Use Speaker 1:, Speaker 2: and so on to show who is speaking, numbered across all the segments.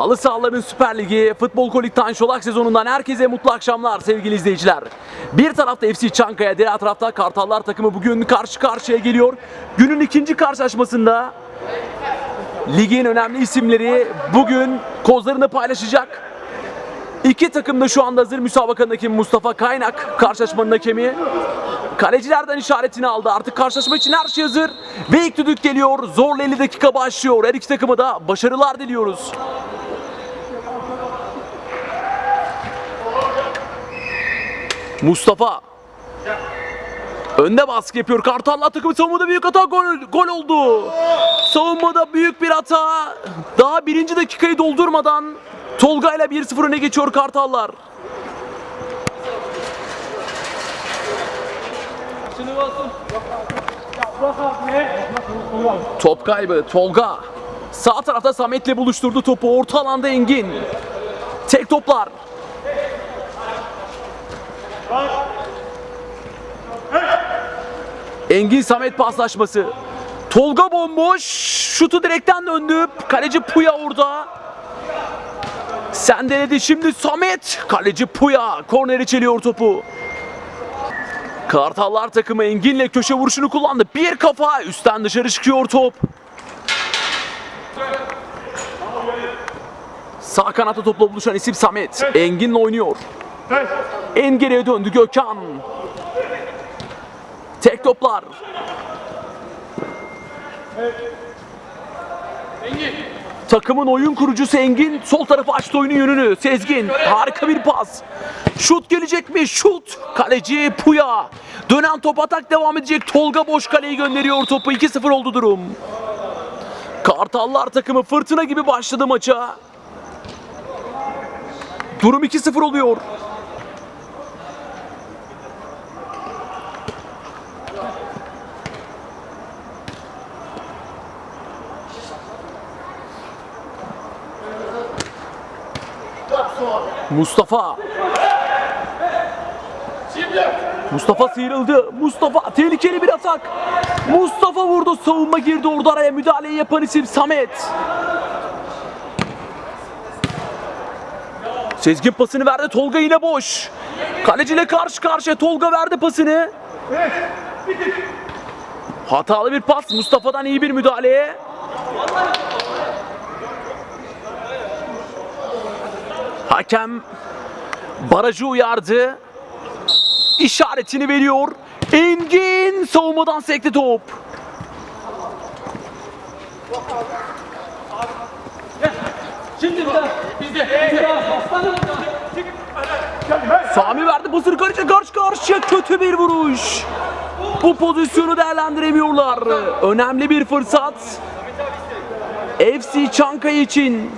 Speaker 1: Halı sahaların Süper Ligi Futbol Kolik'ten Şolak sezonundan herkese mutlu akşamlar sevgili izleyiciler. Bir tarafta FC Çankaya, diğer tarafta Kartallar takımı bugün karşı karşıya geliyor. Günün ikinci karşılaşmasında ligin önemli isimleri bugün kozlarını paylaşacak. İki takım da şu anda hazır müsabakanın hakemi Mustafa Kaynak karşılaşmanın hakemi. Kalecilerden işaretini aldı. Artık karşılaşma için her şey hazır. Ve ilk düdük geliyor. Zorlu 50 dakika başlıyor. Her iki takıma da başarılar diliyoruz. Mustafa Önde baskı yapıyor. Kartallar takımı savunmada büyük hata gol, gol oldu. Savunmada büyük bir hata. Daha birinci dakikayı doldurmadan Tolga ile 1-0 öne geçiyor Kartallar. Top kaybı Tolga. Sağ tarafta Samet'le buluşturdu topu. Orta alanda Engin. Tek toplar. Engin Samet paslaşması. Tolga bomboş. Şutu direkten döndü. Kaleci Puya orada. Sendeledi şimdi Samet. Kaleci Puya. Korneri çeliyor topu. Kartallar takımı Engin'le köşe vuruşunu kullandı. Bir kafa üstten dışarı çıkıyor top. Sağ kanatta topla buluşan isim Samet. Engin'le oynuyor. En geriye döndü Gökhan. Tek toplar. Takımın oyun kurucusu Engin sol tarafa açtı oyunun yönünü. Sezgin harika bir pas. Şut gelecek mi? Şut. Kaleci Puya. Dönen top atak devam edecek. Tolga boş kaleyi gönderiyor topu. 2-0 oldu durum. Kartallar takımı fırtına gibi başladı maça. Durum 2-0 oluyor. Mustafa. Mustafa sıyrıldı. Mustafa tehlikeli bir atak. Mustafa vurdu. Savunma girdi orada araya. Müdahaleyi yapan isim Samet. Sezgin pasını verdi. Tolga yine boş. Kaleciyle karşı karşıya. Tolga verdi pasını. Hatalı bir pas. Mustafa'dan iyi bir müdahale. Hakem barajı uyardı. İşaretini veriyor. Engin savunmadan sekti top.
Speaker 2: Şimdi bizde. Bizde. Bizde.
Speaker 1: Sami verdi basını karşı karşı karşıya kötü bir vuruş. Bu pozisyonu değerlendiremiyorlar. Önemli bir fırsat. FC Çankaya için.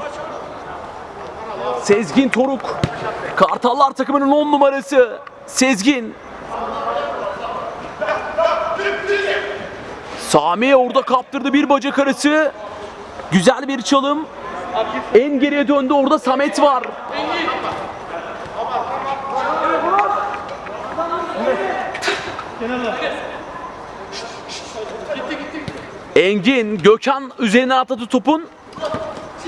Speaker 1: Sezgin Toruk. Kartallar takımının 10 numarası. Sezgin. Sami orada kaptırdı bir bacak arası. Güzel bir çalım. En geriye döndü orada Samet var. Engin, Gökhan üzerinden atladı topun.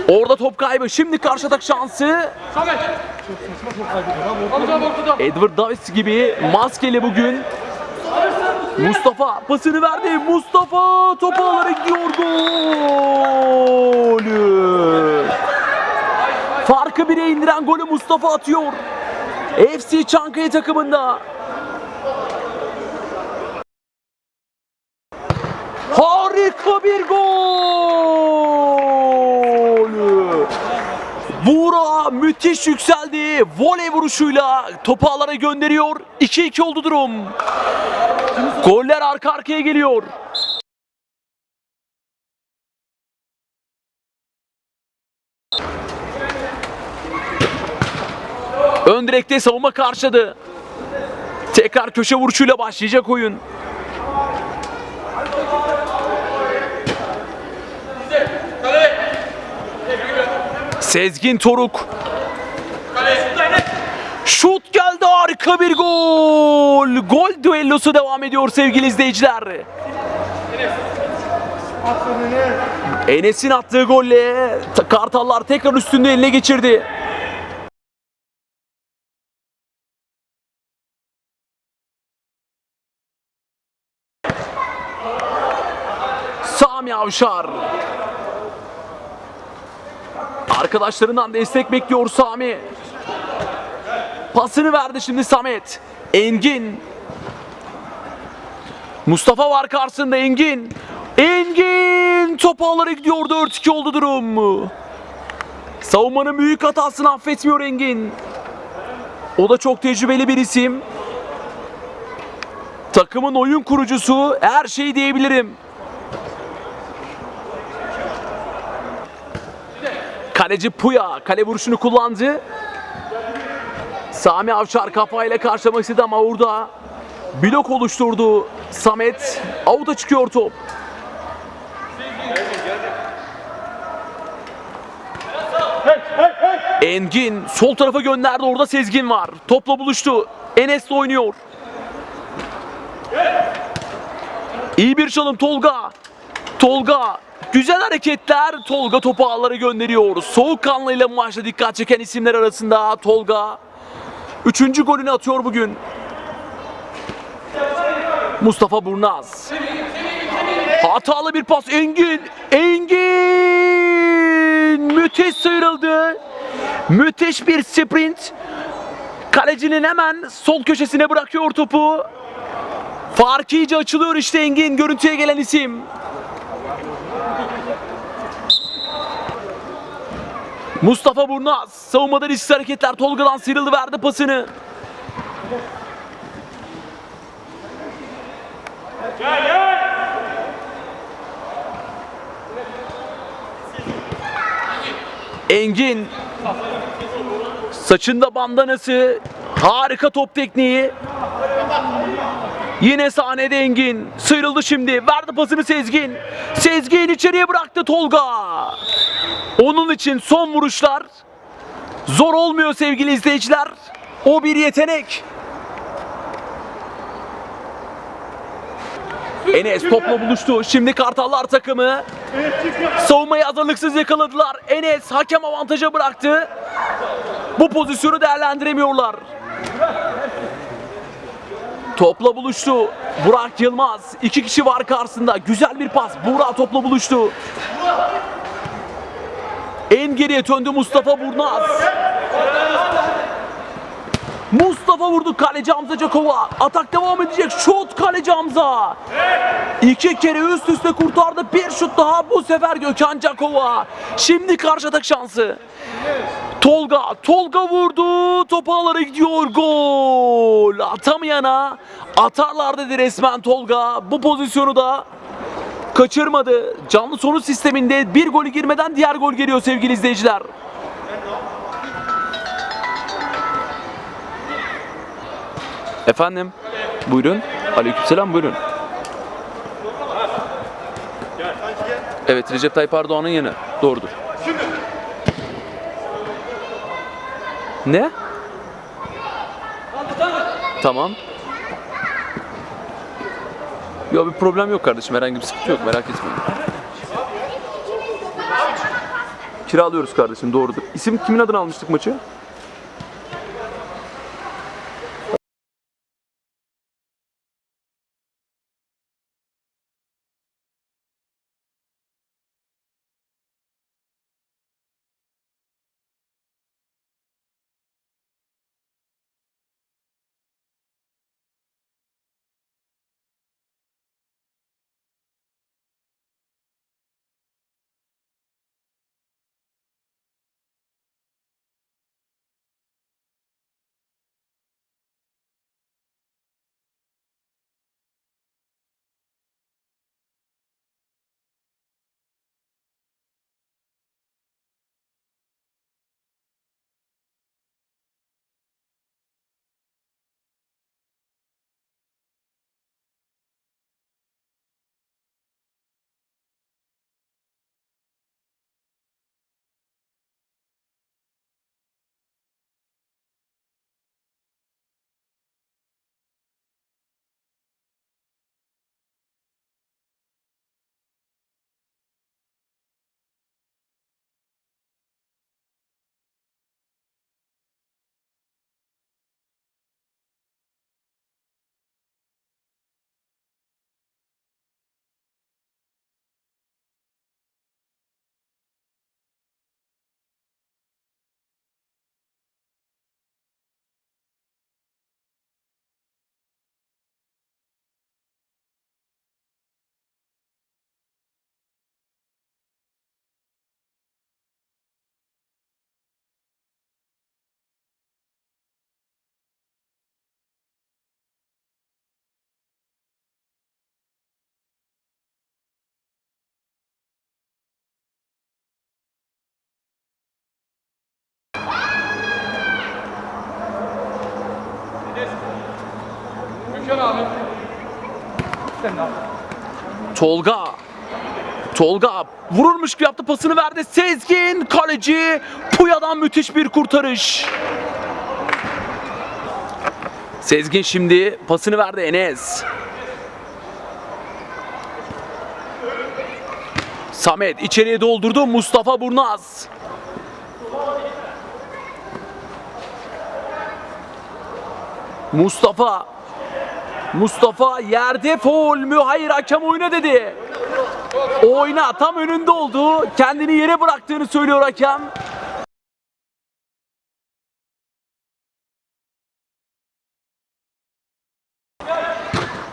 Speaker 1: Orada top kaybı. Şimdi karşı atak şansı. Edward Davis gibi maskeli bugün. Mustafa pasını verdi. Mustafa topu alarak gidiyor golü. Farkı bire indiren golü Mustafa atıyor. FC Çankaya takımında. Harika bir gol. Buğra müthiş yükseldi. Voley vuruşuyla topu ağlara gönderiyor. 2-2 oldu durum. Goller arka arkaya geliyor. Ön direkte savunma karşıladı. Tekrar köşe vuruşuyla başlayacak oyun. Sezgin Toruk. Şut geldi harika bir gol. Gol düellosu devam ediyor sevgili izleyiciler. Enes'in attığı golle ta- Kartallar tekrar üstünde eline geçirdi. Sami Avşar. Arkadaşlarından destek bekliyor Sami. Pasını verdi şimdi Samet. Engin. Mustafa var karşısında Engin. Engin top ağlara gidiyor 4-2 oldu durum. Savunmanın büyük hatasını affetmiyor Engin. O da çok tecrübeli bir isim. Takımın oyun kurucusu her şeyi diyebilirim. Kaleci Puya kale vuruşunu kullandı. Sami Avşar kafayla karşılamak istedi ama orada blok oluşturdu Samet. Avuta çıkıyor top. Engin sol tarafa gönderdi orada Sezgin var. Topla buluştu. Enes oynuyor. İyi bir çalım Tolga. Tolga güzel hareketler. Tolga topu ağlara gönderiyor. Soğukkanlıyla maçta dikkat çeken isimler arasında Tolga. Üçüncü golünü atıyor bugün. Mustafa Burnaz. Hatalı bir pas Engin. Engin! Müthiş sıyrıldı. Müthiş bir sprint. Kalecinin hemen sol köşesine bırakıyor topu. Fark iyice açılıyor işte Engin görüntüye gelen isim. Mustafa Burnaz savunmada risksiz hareketler Tolga'dan sıyrıldı verdi pasını. Engin saçında bandanası harika top tekniği Yine sahnede Engin. Sıyrıldı şimdi. Verdi pasını Sezgin. Sezgin içeriye bıraktı Tolga. Onun için son vuruşlar zor olmuyor sevgili izleyiciler. O bir yetenek. Enes topla buluştu. Şimdi Kartallar takımı savunmayı hazırlıksız yakaladılar. Enes hakem avantaja bıraktı. Bu pozisyonu değerlendiremiyorlar. Topla buluştu. Burak Yılmaz. iki kişi var karşısında. Güzel bir pas. Burak topla buluştu. En geriye döndü Mustafa Burnaz. Mustafa vurdu kaleci Hamza Cakova. Atak devam edecek. Şut kaleci Hamza. İki kere üst üste kurtardı. Bir şut daha bu sefer Gökhan Cakova. Şimdi karşı atak şansı. Tolga, Tolga vurdu. Top ağlara gidiyor. Gol. Atamayana atarlar dedi resmen Tolga. Bu pozisyonu da kaçırmadı. Canlı sonuç sisteminde bir golü girmeden diğer gol geliyor sevgili izleyiciler. Efendim? Buyurun. Aleykümselam buyurun. Evet Recep Tayyip Erdoğan'ın yeni. Doğrudur. Ne? Tamam. Yok bir problem yok kardeşim. Herhangi bir sıkıntı yok. Merak etmeyin. Kiralıyoruz kardeşim. Doğrudur. İsim kimin adını almıştık maçı? Tolga. Tolga vurulmuş gibi yaptı pasını verdi. Sezgin kaleci Puya'dan müthiş bir kurtarış. Sezgin şimdi pasını verdi Enes. Samet içeriye doldurdu Mustafa Burnaz. Mustafa Mustafa yerde foul mü? Hayır hakem oyna dedi. Oyna tam önünde oldu. Kendini yere bıraktığını söylüyor hakem.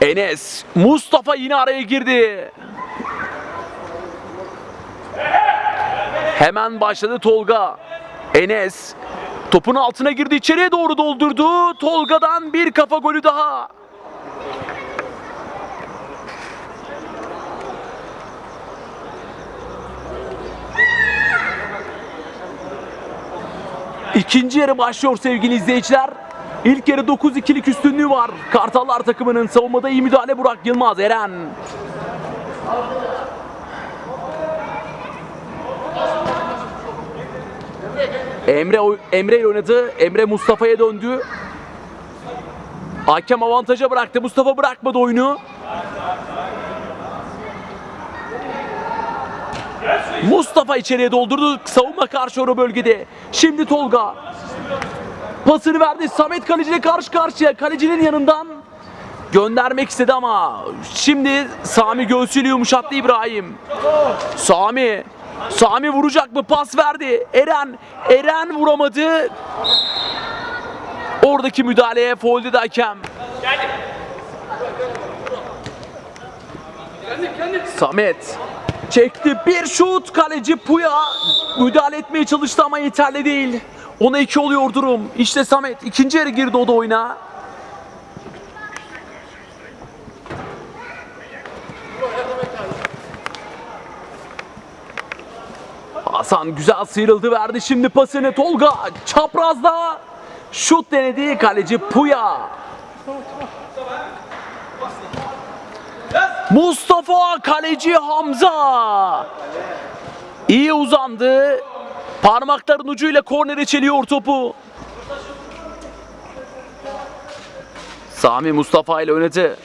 Speaker 1: Enes, Mustafa yine araya girdi. Hemen başladı Tolga. Enes topun altına girdi içeriye doğru doldurdu. Tolga'dan bir kafa golü daha. İkinci yarı başlıyor sevgili izleyiciler. İlk yarı 9-2'lik üstünlüğü var. Kartallar takımının savunmada iyi müdahale Burak Yılmaz, Eren. Emre Emre oynadı. Emre Mustafa'ya döndü. Hakem avantaja bıraktı. Mustafa bırakmadı oyunu. Mustafa içeriye doldurdu. Savunma karşı o bölgede. Şimdi Tolga. Pasını verdi. Samet kaleciyle karşı karşıya. Kalecinin yanından göndermek istedi ama şimdi Sami göğsüyle yumuşattı İbrahim. Sami. Sami vuracak mı? Pas verdi. Eren. Eren vuramadı. Oradaki müdahaleye foul dedi hakem. Samet çekti bir şut kaleci Puya müdahale etmeye çalıştı ama yeterli değil. Ona iki oluyor durum. İşte Samet ikinci yarı girdi o da oyuna. Hasan güzel sıyrıldı verdi şimdi pasını Tolga çaprazda şut denedi kaleci Puya. Mustafa kaleci Hamza. İyi uzandı. Parmakların ucuyla kornere çeliyor topu. Sami Mustafa ile oynadı.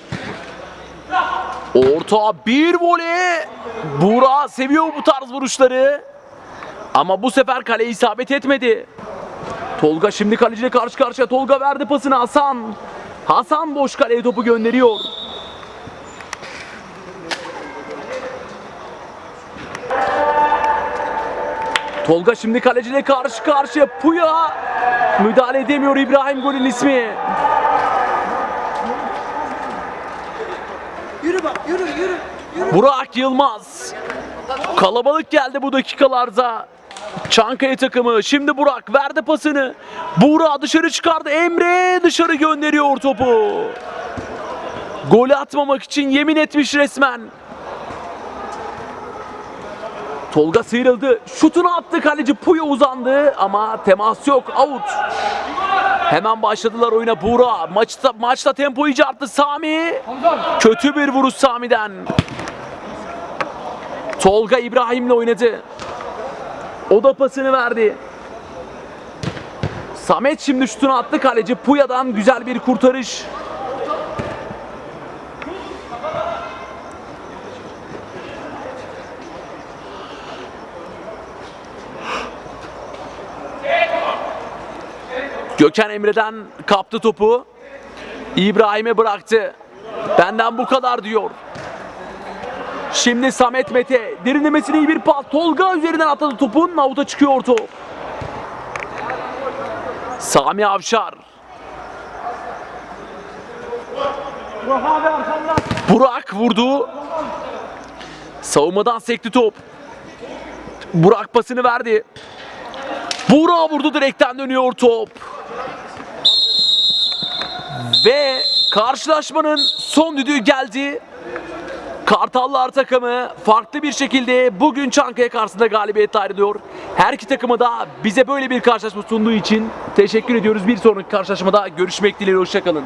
Speaker 1: Orta bir voley. Buğra seviyor bu tarz vuruşları. Ama bu sefer kaleye isabet etmedi. Tolga şimdi kaleciyle karşı karşıya. Tolga verdi pasını Hasan. Hasan boş kaleye topu gönderiyor. Tolga şimdi kaleciyle karşı karşıya. Puya müdahale edemiyor İbrahim golün ismi.
Speaker 3: Yürü bak yürü yürü. yürü.
Speaker 1: Burak Yılmaz. Kalabalık geldi bu dakikalarda. Çankaya takımı. Şimdi Burak verdi pasını. Burak dışarı çıkardı. Emre dışarı gönderiyor topu. Golü atmamak için yemin etmiş resmen. Tolga sıyrıldı. Şutunu attı kaleci Puya uzandı ama temas yok. Out. Hemen başladılar oyuna Buğra. Maçta, maçta tempo iyice arttı Sami. Kötü bir vuruş Sami'den. Tolga İbrahim'le oynadı. O da pasını verdi. Samet şimdi şutunu attı kaleci Puya'dan güzel bir kurtarış. Gökhan Emre'den kaptı topu. İbrahim'e bıraktı. Benden bu kadar diyor. Şimdi Samet Mete derinlemesine iyi bir pas. Tolga üzerinden atladı topun. Avuta çıkıyor top. Sami Avşar. Burak vurdu. Savunmadan sekti top. Burak pasını verdi. Burak vurdu direkten dönüyor top. Ve karşılaşmanın son düdüğü geldi. Kartallar takımı farklı bir şekilde bugün Çankaya karşısında galibiyet ayrılıyor. Her iki takımı da bize böyle bir karşılaşma sunduğu için teşekkür ediyoruz. Bir sonraki karşılaşmada görüşmek dileğiyle. Hoşçakalın.